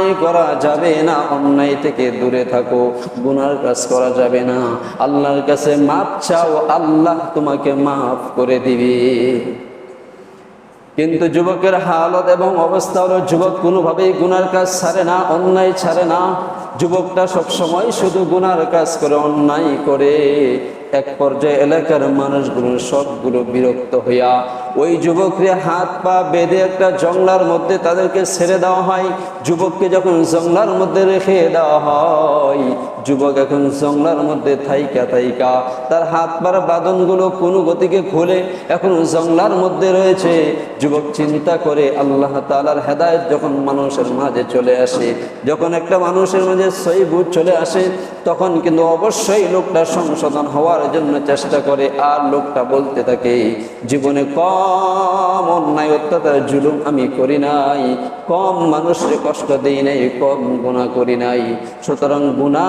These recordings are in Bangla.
অন্যায় করা যাবে না, অন্যায় থেকে দূরে থাকো, গুনার কাজ করা যাবে না। আল্লাহর কাছে মাপ চাও, আল্লাহ তোমাকে মাফ করে দিবে। কিন্তু যুবকের হালত এবং অবস্থা হলো, যুবক কোনোভাবেই গুনার কাজ ছাড়ে না, অন্যায় ছাড়ে না। যুবকটা সবসময় শুধু গুনার কাজ করে, অন্যায় করে। এক পর্যায়ে এলাকার মানুষগুলো সবগুলো বিরক্ত হইয়া ওই যুবকরে হাত পা বেঁধে একটা জংলার মধ্যে তাদেরকে ছেড়ে দেওয়া হয়। যুবককে যখন জংলার মধ্যে রেখে দেওয়া হয় যুবক এখন জংলার মধ্যে থাইকা থাইকা, তার হাত পার বাদনগুলো কোনো গতিকে খুলে এখন জংলার মধ্যে রয়েছে। যুবক চিন্তা করে আল্লাহ তালার হেদায়ত যখন মানুষের মাঝে চলে আসে, যখন একটা মানুষের মাঝে সইবুট চলে আসে, তখন কিন্তু অবশ্যই লোকটা সংশোধন হওয়ার জন্য চেষ্টা করে আর লোকটা বলতে থাকে, জীবনে কম অন্যায়, অত্যাচার, জুলুম আমি করি নাই, কম মানুষের কষ্ট দিই নাই, কম গুণা করি নাই। সুতরাং গুণা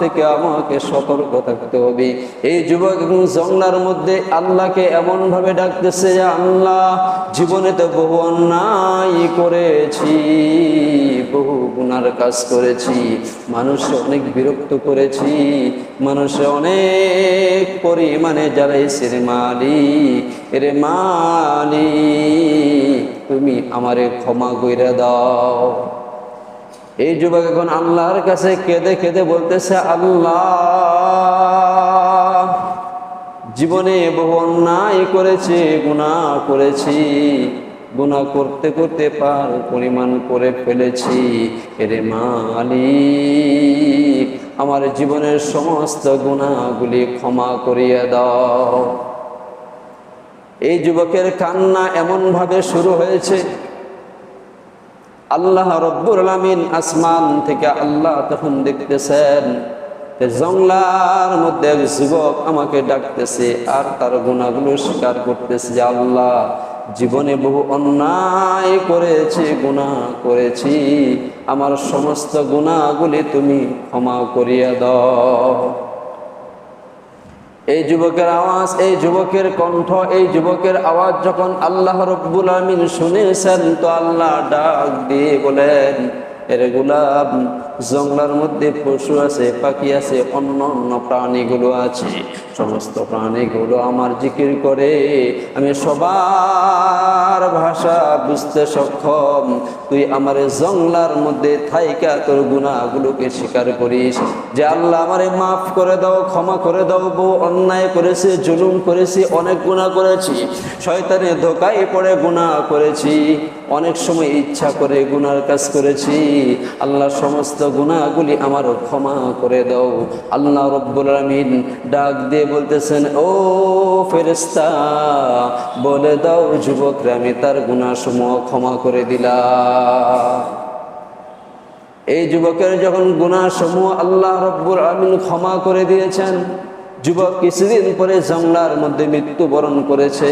থেকে আমাকে সতর্ক থাকতে হবে। এই যুবক এবং জংলার মধ্যে আল্লাহকে এমন ভাবে ডাকতেছে যে আল্লাহ, জীবনে তো বহু অন্যায় করেছি, বহু গুনার কাজ করেছি মানুষ অনেক বিরক্ত করেছি মানুষ অনেক পরিমাণে জ্বালাইছে রে মালিক রে মালিক, তুমি আমারে ক্ষমা কইরা দাও। এই যুবক এখন আল্লাহর কাছে কেঁদে কেঁদে বলতেছে, আল্লাহ, জীবনে বহু অন্যায় করেছে গুণা করেছি গুণা করতে করতে পার পরিমাণ করে ফেলেছি। এরে মালিক, আমার জীবনের সমস্ত গুণাগুলি ক্ষমা করিয়ে দাও। এই যুবকের কান্না এমনভাবে শুরু হয়েছে আল্লাহ রব্বুর আলামিন আসমান থেকে আল্লাহ তখন দেখতেছেন জংলার মধ্যে এক যুবক আমাকে ডাকতেছে আর তার গুণাগুলো স্বীকার করতেছে যে আল্লাহ, জীবনে বহু অন্যায় করেছি গুণা করেছি। আমার সমস্ত গুণাগুলি তুমি ক্ষমা করিয়া দাও। এই যুবকের আওয়াজ, এই যুবকের কণ্ঠ, এই যুবকের আওয়াজ যখন আল্লাহ রব্বুল আমিন শুনেছেন, তো আল্লাহ ডাক দিয়ে বলেন এর গুলাম জঙ্গলার মধ্যে পশু আছে, পাখি আছে, অন্য অন্য প্রাণীগুলো আছে। সমস্ত প্রাণীগুলো আমার জিকির করে। আমি সবার ভাষা বুঝতে সক্ষম। তুই আমার জংলার মধ্যে থাইকা তোর গুণাগুলোকে স্বীকার করিস। যে আল্লাহ আমারে মাফ করে দাও, ক্ষমা করে দাও, বউ অন্যায় করেছে, জুলুম করেছি, অনেক গুণা করেছি। শয়তানে ধোকায় পড়ে গুণা করেছি। অনেক সময় ইচ্ছা করে, গুনার কাজ করেছি। আল্লাহ সমস্ত গুণাগুলি আমারও ক্ষমা করে দাও। আল্লাহ রব্বুল আলমিন ডাক দিয়ে বলতেছেন, ও ফেরেস্তা বলে দাও যুবকরা, আমি তার গুণাসমূহ ক্ষমা করে দিলাম। এই যুবকের যখন গুণাসমূহ আল্লাহ রব্বুল আলমিন ক্ষমা করে দিয়েছেন, যুবক কিছুদিন পরে জংলার মধ্যে মৃত্যুবরণ করেছে।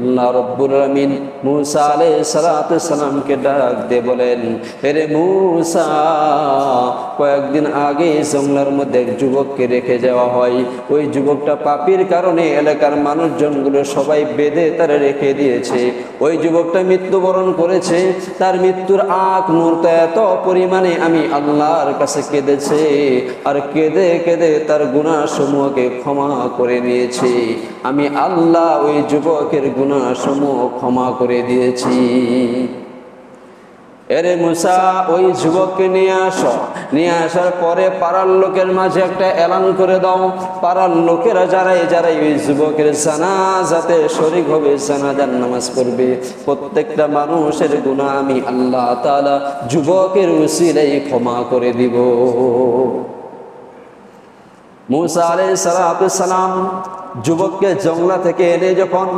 আল্লাহ রব্বুল আমিন মুসা আলে সালাত সালামকে ডাক দিয়ে বলেন হেরে মুসা, কয়েকদিন আগে জংলার মধ্যে এক যুবককে রেখে যাওয়া হয়। ওই যুবকটা পাপির কারণে এলাকার মানুষজনগুলো সবাই বেঁধে তারা রেখে দিয়েছে। ওই যুবকটা মৃত্যুবরণ করেছে। তার মৃত্যুর আগ মুহূর্ত এত পরিমাণে আমি আল্লাহর কাছে কেঁদেছে আর কেঁদে কেঁদে তার গুণাসমূহকে ক্ষমা করে নিয়েছি আমি আল্লাহ ওই যুবকের গুণাসমূহ ক্ষমা করে দিয়েছি। এরে মুসা, ওই যুবককে নিয়ে আসো। নিয়ে আসার পরে পাড়ার লোকের মাঝে একটা এলান করে দাও। পাড়ার লোকেরা যারাই যারাই ওই যুবকের জানাজাতে শরিক হবে, জানাজার নামাজ পড়বে, প্রত্যেকটা মানুষের গুণা আমি আল্লাহ তাআলা যুবকের উসিলাই ক্ষমা করে দিব। মুসা আলাই সালাম যুবককে জংলা থেকে এনে যখন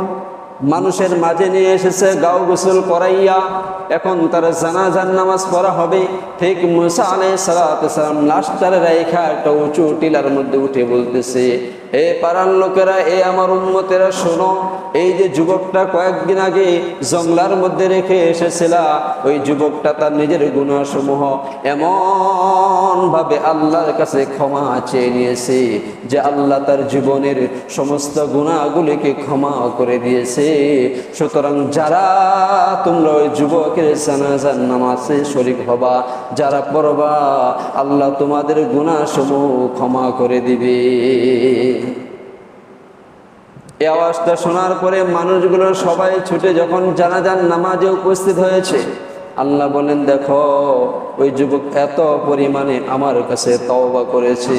মানুষের মাঝে নিয়ে এসেছে, গাও গোসল করাইয়া, এখন তার জানাজার নামাজ পড়া হবে। ঠিক মুসা আলাই সালাম লাস্টার রেখা একটা উঁচু টিলার মধ্যে উঠে বলতেছে এ পাড়ার লোকেরা, এ আমার উন্মতেরা শোনো, এই যে যুবকটা কয়েকদিন আগে জংলার মধ্যে রেখে এসেছিল, ওই যুবকটা তার নিজের গুণাসমূহ এমন ভাবে আল্লাহর কাছে ক্ষমা চেয়ে নিয়েছে যে আল্লাহ তার জীবনের সমস্ত গুণাগুলিকে ক্ষমা করে দিয়েছে। সুতরাং যারা তোমরা ওই যুবকের জানাজার নামাজে শরিক হবা, যারা পড়বা, আল্লাহ তোমাদের গুণাসমূহ ক্ষমা করে দিবে। এই আওয়াজটা শোনার পরে মানুষগুলো সবাই ছুটে যখন জানাজান নামাজে উপস্থিত হয়েছে, আল্লাহ বলেন, দেখো, ওই যুবক এত পরিমাণে আমার কাছে তওবা করেছে,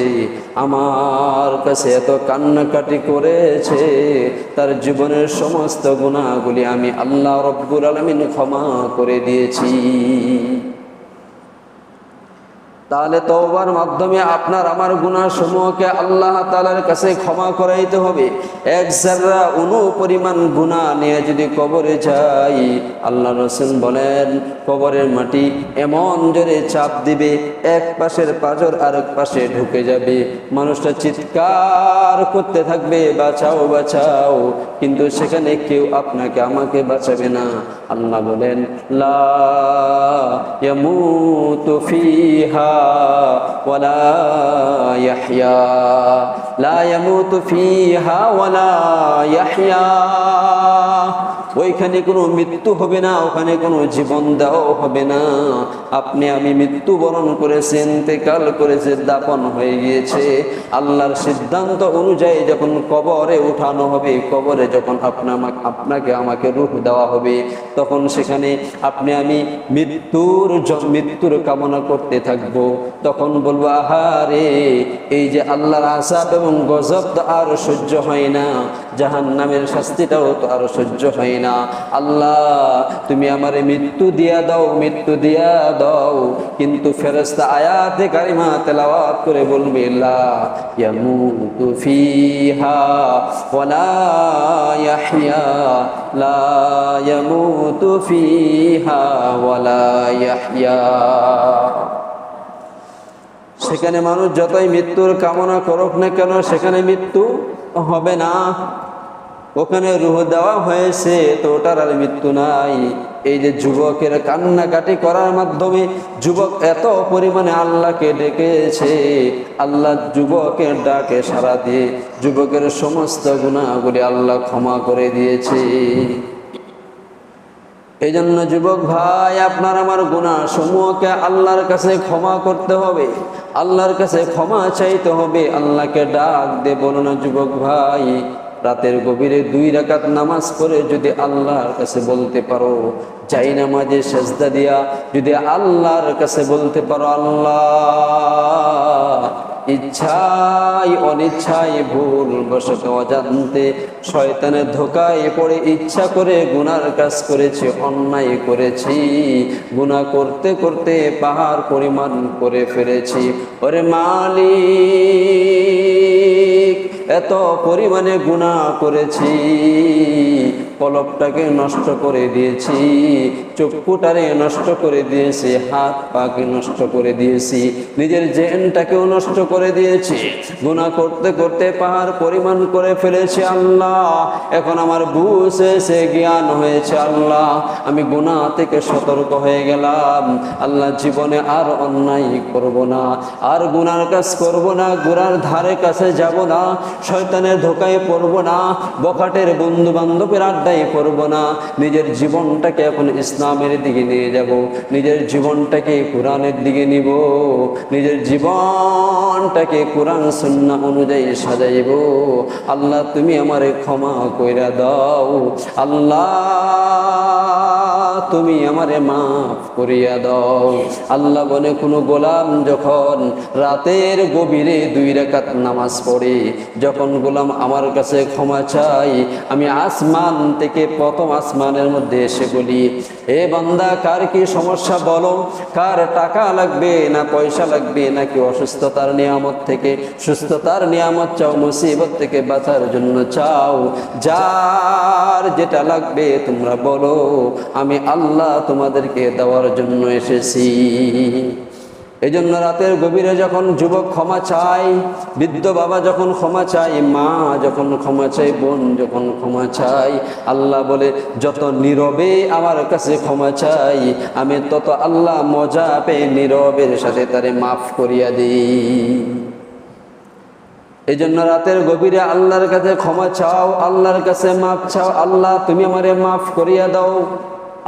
আমার কাছে এত কান্নাকাটি করেছে, তার জীবনের সমস্ত গুণাগুলি আমি আল্লাহ রব্বুল আলমিন ক্ষমা করে দিয়েছি। তাহলে তওবার মাধ্যমে আপনার আমার গুনাহ সমূহকে আল্লাহ তালার কাছে ক্ষমা করাইতে হবে। এক জাররা অনু পরিমাণ গুনাহ নিয়ে যদি কবরে যাই আল্লাহ রসুল বলেন, কবরের মাটি এমন জোরে চাপ দিবে, এক পাশের পাজর আরেক পাশে ঢুকে যাবে। মানুষটা চিৎকার করতে থাকবে, বাঁচাও বাঁচাও, কিন্তু সেখানে কেউ আপনাকে, আমাকে বাঁচাবে না। আল্লাহ বলেন, লা ফিহা ওয়ালা ইয়াহইয়া লা ইয়ামুতু ফিহা ওয়ালা ইয়াহইয়া ওইখানে কোনো মৃত্যু হবে না, ওখানে কোনো জীবন দেওয়াও হবে না। আপনি আমি মৃত্যু বরণ করেছে ইন্তেকাল করেছে দাপন হয়ে গিয়েছে। আল্লাহর সিদ্ধান্ত অনুযায়ী যখন কবরে উঠানো হবে, কবরে যখন আপনা আপনাকে আমাকে রূপ দেওয়া হবে, তখন সেখানে আপনি আমি মৃত্যুর মৃত্যুর কামনা করতে থাকব। তখন বলব আহারে এই যে আল্লাহর আসাব এবং গজব আর সহ্য হয় না। জাহান নামের শাস্তিটাও তো আরও সহ্য হয় না। আল্লাহ, তুমি আমারে মৃত্যু দিয়া দাও, মৃত্যু দিয়া দাও। কিন্তু ফেরেস্তা আয়াতে কারিমা তেলাওয়াত করে বলবে সেখানে মানুষ যতই মৃত্যুর কামনা করুক না কেন, সেখানে মৃত্যু হবে না। ওখানে রুহ দেওয়া হয়েছে, তো ওটার আর মৃত্যু নাই। এই যে যুবকের কান্নাকাটি করার মাধ্যমে যুবক এত পরিমাণে আল্লাহকে ডেকেছে, আল্লাহ যুবকের ডাকে সারা দিয়ে যুবকের সমস্ত গুণাগুলি আল্লাহ ক্ষমা করে দিয়েছে। এই জন্য যুবক ভাই, আপনার আমার গুণা সমূহকে আল্লাহর কাছে ক্ষমা করতে হবে, আল্লাহর কাছে ক্ষমা চাইতে হবে, আল্লাহকে ডাক দে না যুবক ভাই। রাতের গভীরে দুই রাকাত নামাজ পড়ে যদি আল্লাহর কাছে বলতে পারো, যাই নামাজে সেজদা দিয়া যদি আল্লাহর কাছে বলতে পারো, আল্লাহ, ইচ্ছাই অনিচ্ছাই ভুল বসত অজান্তে শয়তানের ধোকায় পড়ে, ইচ্ছা করে গুনার কাজ করেছি, অন্যায় করেছি, গুনাহ করতে করতে পাহাড় পরিমাণ করে ফেলেছি। ওরে মালিক! এত পরিমাণে গুণা করেছি। পলকটাকে নষ্ট করে দিয়েছি, চক্ষুটারে নষ্ট করে দিয়েছি, হাত পাকে নষ্ট করে দিয়েছি, নিজের জেনটাকেও নষ্ট করে দিয়েছি, গুনাহ করতে করতে পাহাড় পরিমাণ করে ফেলেছি আল্লাহ। এখন আমার বুঝ হয়েছে জ্ঞান হয়েছে আল্লাহ। আমি গুনাহ থেকে সতর্ক হয়ে গেলাম। আল্লাহ জীবনে আর অন্যায় করব না, আর গুনার কাজ করব না, গুনার ধারে কাছে যাব না, শয়তানের ধোকায় পড়ব না, বখাটের বন্ধু বান্ধবের আড্ডায় করব না। নিজের জীবনটাকে এখন ইসলামের দিকে নিয়ে যাব। নিজের জীবনটাকে কোরআনের দিকে নিব। নিজের জীবনটাকে কোরআন সন্না অনুযায়ী সাজাইব। আল্লাহ, তুমি আমারে ক্ষমা কইরা দাও। আল্লাহ তুমি আমারে মাফ করিয়া দাও। আল্লাহ বলে, কোনো গোলাম যখন রাতের গভীরে দুই রেখাত নামাজ পড়ে, যখন গোলাম আমার কাছে ক্ষমা চাই আমি আসমান থেকে প্রথম আসমানের মধ্যে এসে বলি, এ বান্দা, কার কি সমস্যা বলো? কার টাকা লাগবে না পয়সা লাগবে নাকি অসুস্থতার নিয়ামত থেকে? সুস্থতার নিয়ামত চাও, মুসিবত থেকে বাঁচার জন্য চাও। যার যেটা লাগবে তোমরা বলো, আমি আল্লাহ তোমাদেরকে দেওয়ার জন্য এসেছি। এই জন্য রাতের গভীরে যখন যুবক ক্ষমা চায়, বৃদ্ধ বাবা যখন ক্ষমা চায়, মা যখন ক্ষমা চায়, বোন যখন ক্ষমা চায়, আল্লাহ বলে, যত নীরবে আমার কাছে ক্ষমা চাই, আমি তত আল্লাহ মজা পেয়ে নীরবের সাথে তারে মাফ করিয়া দিই। এই জন্য রাতের গভীরে আল্লাহর কাছে ক্ষমা চাও, আল্লাহর কাছে মাফ চাও, আল্লাহ, তুমি আমারে মাফ করিয়া দাও।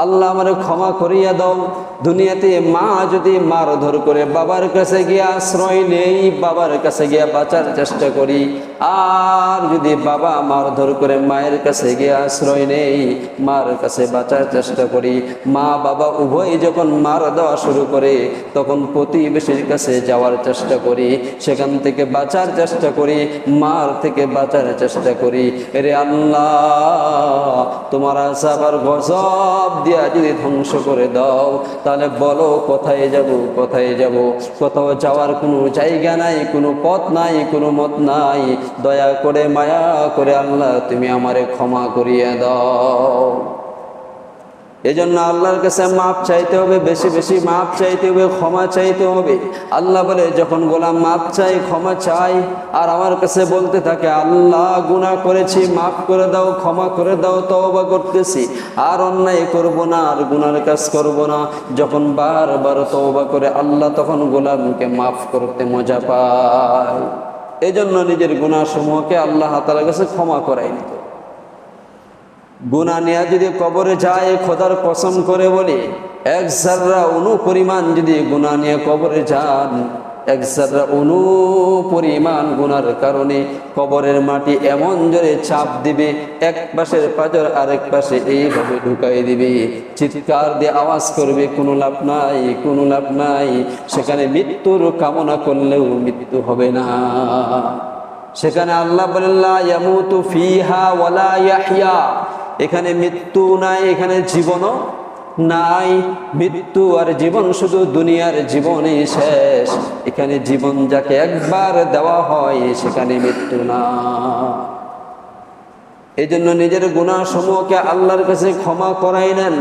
আল্লাহ আমারে ক্ষমা করিয়া দাও। দুনিয়াতে মা যদি মারধর করে, বাবার কাছে গিয়ে আশ্রয় নেই, বাবার কাছে গিয়ে বাঁচার চেষ্টা করি। আর যদি বাবা মারধর করে, মায়ের কাছে গিয়ে আশ্রয় নেই, মার কাছে বাঁচার চেষ্টা করি। মা, বাবা উভয় যখন মার দেওয়া শুরু করে, তখন প্রতিবেশীর কাছে যাওয়ার চেষ্টা করি, সেখান থেকে বাঁচার চেষ্টা করি, মার থেকে বাঁচার চেষ্টা করি। এরে আল্লাহ, তোমার আসাবার গজব দিয়া যদি ধ্বংস করে দাও, তাহলে বলো কোথায় যাব কোথায় যাব? কোথাও যাওয়ার কোনো জায়গা নাই, কোনো পথ নাই, কোনো মত নাই। দয়া করে মায়া করে আল্লাহ, তুমি আমারে ক্ষমা করিয়ে দাও। এজন্য আল্লাহর কাছে মাপ চাইতে হবে, বেশি বেশি মাপ চাইতে হবে, ক্ষমা চাইতে হবে। আল্লাহ বলে, যখন গোলাম মাপ চাই ক্ষমা চাই আর আমার কাছে বলতে থাকে, আল্লাহ গুনাহ করেছি, মাফ করে দাও, ক্ষমা করে দাও, তওবা করতেছি। আর অন্যায় করব না, আর গুনার কাজ করব না। যখন বারবার তওবা করে, আল্লাহ তখন গোলামকে মাফ করতে মজা পায়। এজন্য নিজের গুনাহসমূহকে আল্লাহ তাআলার কাছে ক্ষমা করাই নিত গুণা নেয়া যদি কবরে যায়, খোদার কসম করে বলি, এক জাররা অনু পরিমাণ যদি গুণা নিয়ে কবরে যান, এক জাররা অনু পরিমাণ গুনার কারণে কবরের মাটি এমন জোরে চাপ দিবে, এক পাশের পাজর আরেক পাশে এইভাবে ঢুকাই দিবে। চিৎকার দিয়ে আওয়াজ করবে, কোনো লাভ নাই, কোনো লাভ নাই। সেখানে মৃত্যুর কামনা করলেও মৃত্যু হবে না। সেখানে আল্লাহ বলেন ফিহা ওয়ালা ইয়াহইয়া। এখানে মৃত্যু নাই, এখানে জীবনও নাই। মৃত্যু আর জীবন শুধু দুনিয়ার জীবনই শেষ। এখানে জীবন যাকে একবার দেওয়া হয়, সেখানে মৃত্যু না। এই জন্য নিজের গুণাসমূহকে আল্লাহর কাছে ক্ষমা করাই নেন।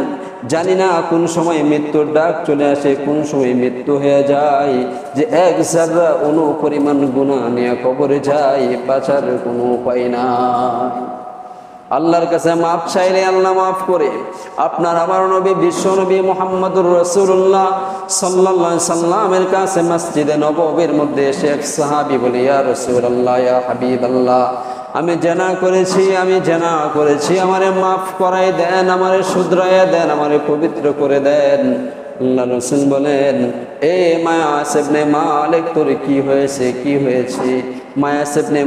জানি না কোন সময় মৃত্যুর ডাক চলে আসে, কোন সময় মৃত্যু হয়ে যায়। যে এক জাররা অনু পরিমাণ গুণা নিয়ে কবরে যায়, বাঁচার কোনো উপায় নাই। আল্লাহর কাছে মাফ চাইলে আল্লাহ মাফ করে। আপনার আমার নবী, বিশ্ব নবী মোহাম্মদুর রসুল্লাহ সাল্লাহ সাল্লামের কাছে মসজিদে নববীর মধ্যে এক সাহাবি বলি, ইয়া রসুল্লাহ ইয়া হাবিব আল্লাহ আমি জেনা করেছি, আমি জেনা করেছি, আমারে মাফ করাই দেন, আমারে শুধরাইয়া দেন, আমারে পবিত্র করে দেন। আল্লাহ রসুল বলেন এ মায়া সেবনে মালিক, তোর কি হয়েছে কি হয়েছে? মায়া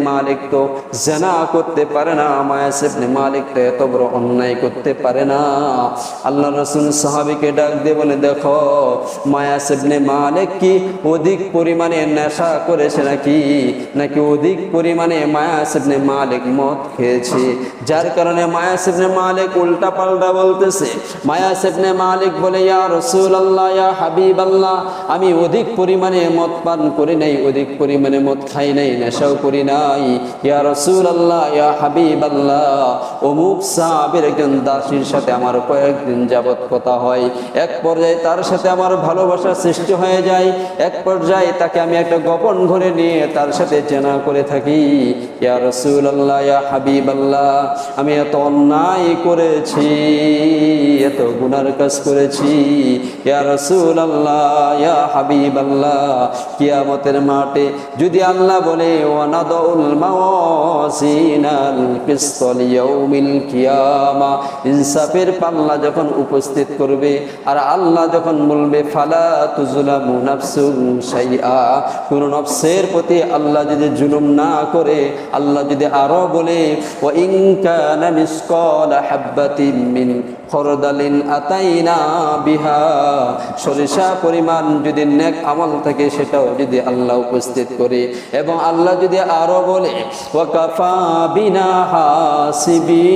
মালিক তো জেনা করতে পারে না, মায়া মালিক তো এত বড় করতে পারে না। আল্লাহ রসুল সাহাবিকে ডাক দিয়ে বলে, দেখো, মায়া সেবনে মালিক কি অধিক পরিমাণে নেশা করেছে নাকি? নাকি অধিক পরিমাণে মায়া সেবনে মালিক মদ খেয়েছে? যার কারণে মায়া সেবনে মালিক উল্টা পাল্টা বলতেছে। মায়া সেবনে মালিক বলে, ইয়া রসুল আল্লাহ ইয়া হাবিব আল্লাহ আমি অধিক পরিমাণে মদ পান করি নাই, অধিক পরিমাণে মদ খাই নাই, নেশাও করি নাই। ইয়া রসুল আল্লাহ ইয়া হাবিব আল্লাহ অমুক সাহাবের একজন দাসীর সাথে আমার কয়েকদিন যাবৎ কথা হয়। এক পর্যায়ে তার সাথে আমার ভালোবাসা সৃষ্টি হয়ে যায়। এক পর্যায়ে তাকে আমি একটা গোপন ঘরে নিয়ে তার সাথে চেনা করে থাকি। ইয়া রসুল আল্লাহ ইয়া হাবিব আল্লাহ আমি এত অন্যায় করেছি, এত গুনার কাজ করেছি। ইয়া রসুল আল্লাহ কিয়ামতের মাঠে যদি আল্লাহ বলে ইনসাফের পাল্লা যখন উপস্থিত করবে, আর আল্লাহ যখন বলবে, ফালা তুজলামু নাফসুন প্রতি আল্লাহ যদি জুলুম না করে, আল্লাহ যদি আরও বলে ওয়া ইন খরদালিন আতাইনা বিহা সরিষা পরিমাণ যদি নেক আমল থাকে সেটাও যদি আল্লাহ উপস্থিত করে এবং আল্লাহ যদি আরও বলে ওয়াকাফা বিনা হাসিবিন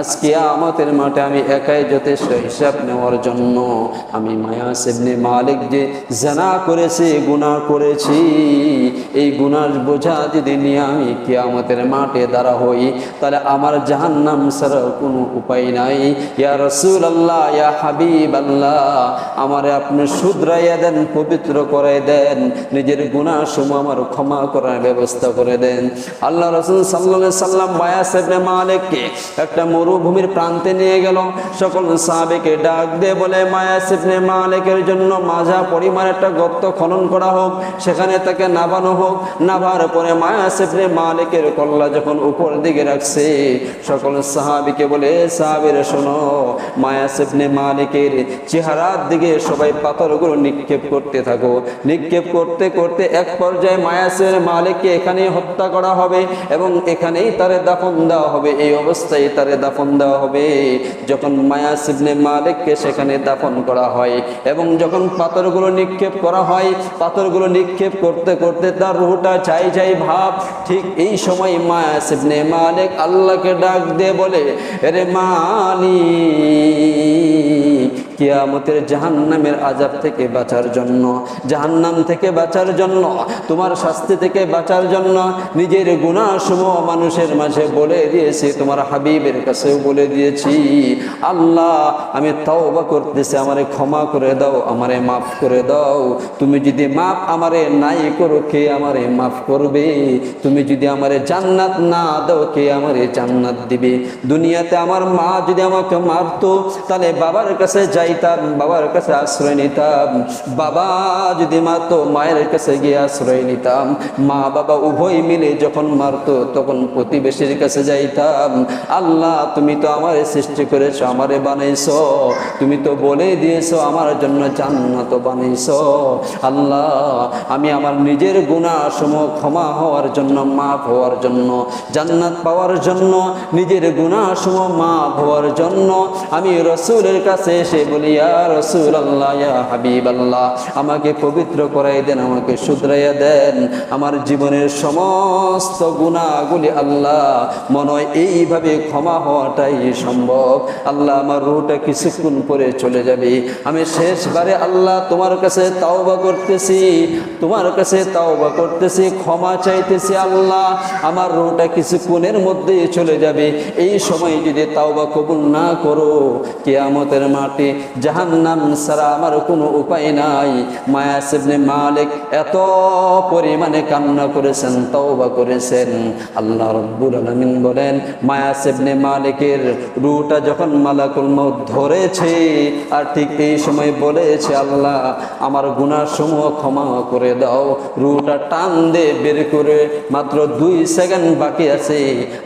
আজকে আমাদের মাঠে আমি একাই যথেষ্ট হিসাব নেওয়ার জন্য। আমি মায়া সেবনে মালিক যে জানা করেছে, গুনাহ করেছি, এই গুণার বোঝা যদি নিয়ে আমি কি আমাদের মাঠে দাঁড়া হই, তাহলে আমার জাহান্নাম ছাড়া কোনো উপায় নাই। ইয়া রসুল আল্লাহ ইয়া হাবিব আল্লাহ আমার আপনি শুধরাইয়া দেন, পবিত্র করে দেন, নিজের গুনাহ সমূহ আমার ক্ষমা করার ব্যবস্থা করে দেন। আল্লাহ রসুল সাল্লাহ সাল্লাম মায়া সেবনে মালিককে একটা মরুভূমির প্রান্তে নিয়ে গেল। সকল সাহাবেকে ডাক দিয়ে বলে, মায়া সেবনে মালিকের জন্য মাজা পরিমাণ একটা গর্ত খনন করা হোক, সেখানে তাকে নাবানো হোক। নাবার পরে মায়া সেবনে মালিকের কল্লা যখন উপর দিকে রাখছে, সকল সাহাবিকে বলে সাহাবের, শোনো, মায়া সেবনে মালিকের চেহারার দিকে সবাই পাথরগুলো নিক্ষেপ করতে থাকো। নিক্ষেপ করতে করতে এক পর্যায়ে মায়া সেবনে মালিককে এখানে হত্যা করা হবে এবং এখানেই তারে দাফন দেওয়া হবে। এই অবস্থায় তারে দাফন দেওয়া হবে। যখন মায়া সিবনে মালিককে সেখানে দাফন করা হয় এবং যখন পাথরগুলো নিক্ষেপ করা হয়, পাথরগুলো নিক্ষেপ করতে করতে তার রুহটা চাই চাই ভাব, ঠিক এই সময় মায়া সিবনে মালিক আল্লাহকে ডাক দিয়ে বলে রে মালিক কিয়ামতের জাহান্নামের আজাব থেকে বাঁচার জন্য, জাহান্নাম থেকে বাঁচার জন্য, তোমার শাস্তি থেকে বাঁচার জন্য নিজের গুণাসমূহ মানুষের মাঝে বলে দিয়েছি, তোমার হাবিবের কাছেও বলে দিয়েছি। আল্লাহ, আমি তওবা করতেছি, আমারে ক্ষমা করে দাও, আমারে মাফ করে দাও। তুমি যদি মাফ আমারে নাই করো, কে আমারে মাফ করবে? তুমি যদি আমারে জান্নাত না দাও, কে আমারে জান্নাত দিবে? দুনিয়াতে আমার মা যদি আমাকে মারতো, তাহলে বাবার কাছে যাইতাম বাবার কাছে আশ্রয় নিতাম, বাবা যদি মারতো, মায়ের কাছে গিয়ে আশ্রয় নিতাম। মা, বাবা উভয় মিলে যখন মারতো, তখন প্রতিবেশীর কাছে যাইতাম। আল্লাহ, তুমি তো আমারে সৃষ্টি করেছ, আমারে বানাইছো। তুমি তো বলে দিয়েছ, আমার জন্য জান্নাত বানাইছো। আল্লাহ, আমি আমার নিজের গুণাসমূহ ক্ষমা হওয়ার জন্য, মাফ হওয়ার জন্য, জান্নাত পাওয়ার জন্য, নিজের গুণাসমূহ মাফ হওয়ার জন্য, আমি রসুলের কাছে এসে বলি রসুল হাবিব আল্লাহ আমাকে পবিত্র করাই দেন, আমাকে শুধরাইয়া দেন। আমার জীবনের সমস্ত গুণাগুলি আল্লাহ মনে হয় এইভাবে ক্ষমা হওয়াটাই সম্ভব। আল্লাহ আমার রুটা কিছুক্ষণ পরে চলে যাবে। আমি শেষবারে আল্লাহ তোমার কাছে তাওবা করতেছি, তোমার কাছে তাওবা করতেছি, ক্ষমা চাইতেছি আল্লাহ। আমার রুটা কিছুক্ষণের মধ্যেই চলে যাবে। এই সময় যদি তাওবা কবুল না করো, কেয়ামতের মাঠে জাহান্নাম ছাড়া আমার কোনো উপায় নাই। মায়া সেবনে মালিক এত পরিমাণে কান্না করেছেন, তওবা করেছেন। আল্লাহ রব্বুল আলামিন বলেন মায়া সেবনে মালিকের রুটা যখন মালাকুল মউত ধরেছে, আর ঠিক এই সময় বলেছে আল্লাহ, আমার গুনাহসমূহ ক্ষমা করে দাও। রুটা টান দে বের করে মাত্র দুই সেকেন্ড বাকি আছে।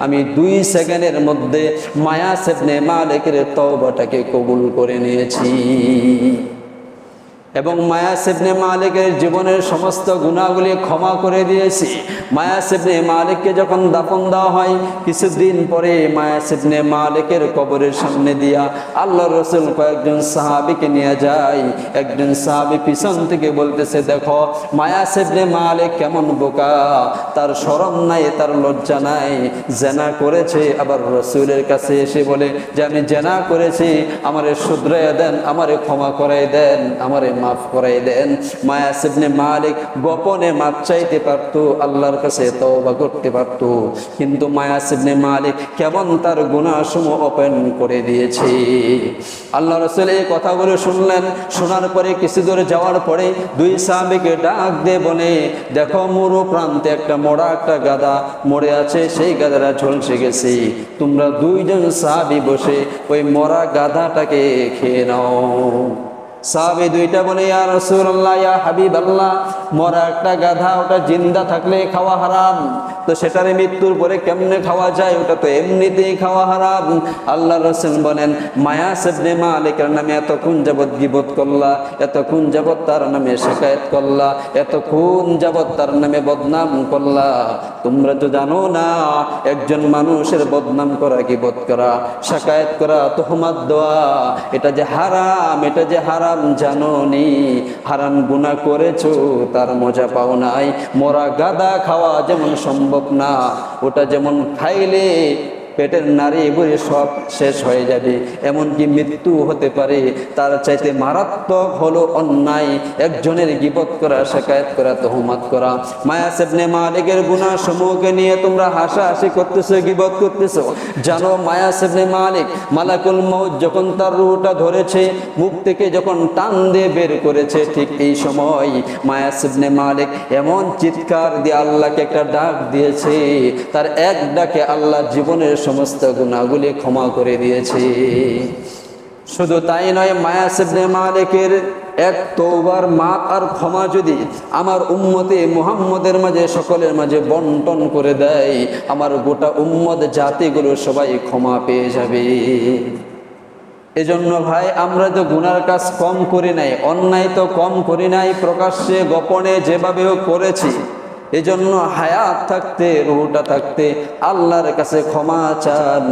আমি দুই সেকেন্ডের মধ্যে মায়া সেবনে মালিকের তওবাটাকে কবুল করে নিয়েছি। পেয়েছি এবং মায়া সেবনে মালিকের জীবনের সমস্ত গুণাগুলি ক্ষমা করে দিয়েছি। মায়া সেবনে মালিককে যখন দাফন দেওয়া হয়, কিছুদিন পরে মায়া সেবনে মালিকের কবরের সামনে দিয়া আল্লাহ রসুল কয়েকজন সাহাবিকে নিয়ে যায়। একজন সাহাবি পিছন থেকে বলতেছে, দেখো মায়া সেবনে মালিক কেমন বোকা। তার শরম নাই, তার লজ্জা নাই। জেনা করেছে, আবার রসুলের কাছে এসে বলে যে, আমি জেনা করেছি, আমারে শুধরাইয়া দেন, আমারে ক্ষমা করাই দেন, আমারে মাফ করাই দেন। মায়া সিবনে মালিক গোপনে মাপ চাইতে পারতো, আল্লাহর কাছে তওবা করতে পারতো। কিন্তু মায়া সিবনে মালিক কেমন তার গুণাসমূহ ওপেন করে দিয়েছে। আল্লাহ রসুল এই কথাগুলো শুনলেন, শোনার পরে কিছু দূরে যাওয়ার পরে দুই সাহাবিকে ডাক দিয়ে বলে, দেখো মরু প্রান্তে একটা মোড়া, একটা গাদা মরে আছে, সেই গাদাটা ঝলসে গেছে। তোমরা দুইজন সাহাবি বসে ওই মরা গাধাটাকে খেয়ে নাও। সাহাবি দুইটা বলে, ইয়া রাসূলুল্লাহ, ইয়া হাবিব আল্লাহ মরা একটা গাধা, ওটা জিন্দা থাকলে খাওয়া হারাম। তো সেটার মৃত্যুর পরে কেমনে খাওয়া যায়? ওটা তো এমনিতেই খাওয়া হারাম। আল্লাহ রসুল বলেন মায়া সেবনে মালিকের নামে এতক্ষণ যাবৎ গিবত করলা, এতক্ষণ যাবৎ তার নামে শেখায়ত করলা এত এতক্ষণ যাবৎ তার নামে বদনাম করলা। তোমরা তো জানো না, একজন মানুষের বদনাম করা, গিবত করা শেখায়ত করা, তোহমাত দেওয়া, এটা যে হারাম, এটা যে হারাম জানো নি হারাম গুণা করেছ, তার মজা পাও নাই। মরা গাদা খাওয়া যেমন সম্ভব না, ওটা যেমন খাইলে পেটের নারী বুড়ি সব শেষ হয়ে যাবে। এমনকি মৃত্যু হতে পারে। তার চাইতে মারাত্মক হলো অন্যায়। একজনের গিবত করা শেখায়ত করা, তহমাত করা। মায়া সেবনে মালিকের গুণা সমূহকে নিয়ে তোমরা হাসাহাসি করতেছো, গিবত করতেছো। জানো মায়া সেবনে মালিক মালাকুল মৌত যখন তার রুহটা ধরেছে, মুখ থেকে যখন টান দিয়ে বের করেছে, ঠিক এই সময় মায়া সেবনে মালিক এমন চিৎকার দিয়ে আল্লাহকে একটা ডাক দিয়েছে। তার এক ডাকে আল্লাহ জীবনের সমস্ত গুণাগুলি ক্ষমা করে দিয়েছে। শুধু তাই নয় মায়া সেবনে মালিকের এক তৌবার মাপ আর ক্ষমা যদি আমার উম্মতে মুহাম্মদের মাঝে, সকলের মাঝে বন্টন করে দেয়, আমার গোটা উম্মদ জাতিগুলো সবাই ক্ষমা পেয়ে যাবে। এজন্য ভাই, আমরা তো গুনার কাজ কম করি নাই, অন্যায় তো কম করি নাই, প্রকাশ্যে, গোপনে যেভাবেও করেছি। এজন্য হায়াত থাকতে রুহটা থাকতে আল্লাহর কাছে ক্ষমা চান।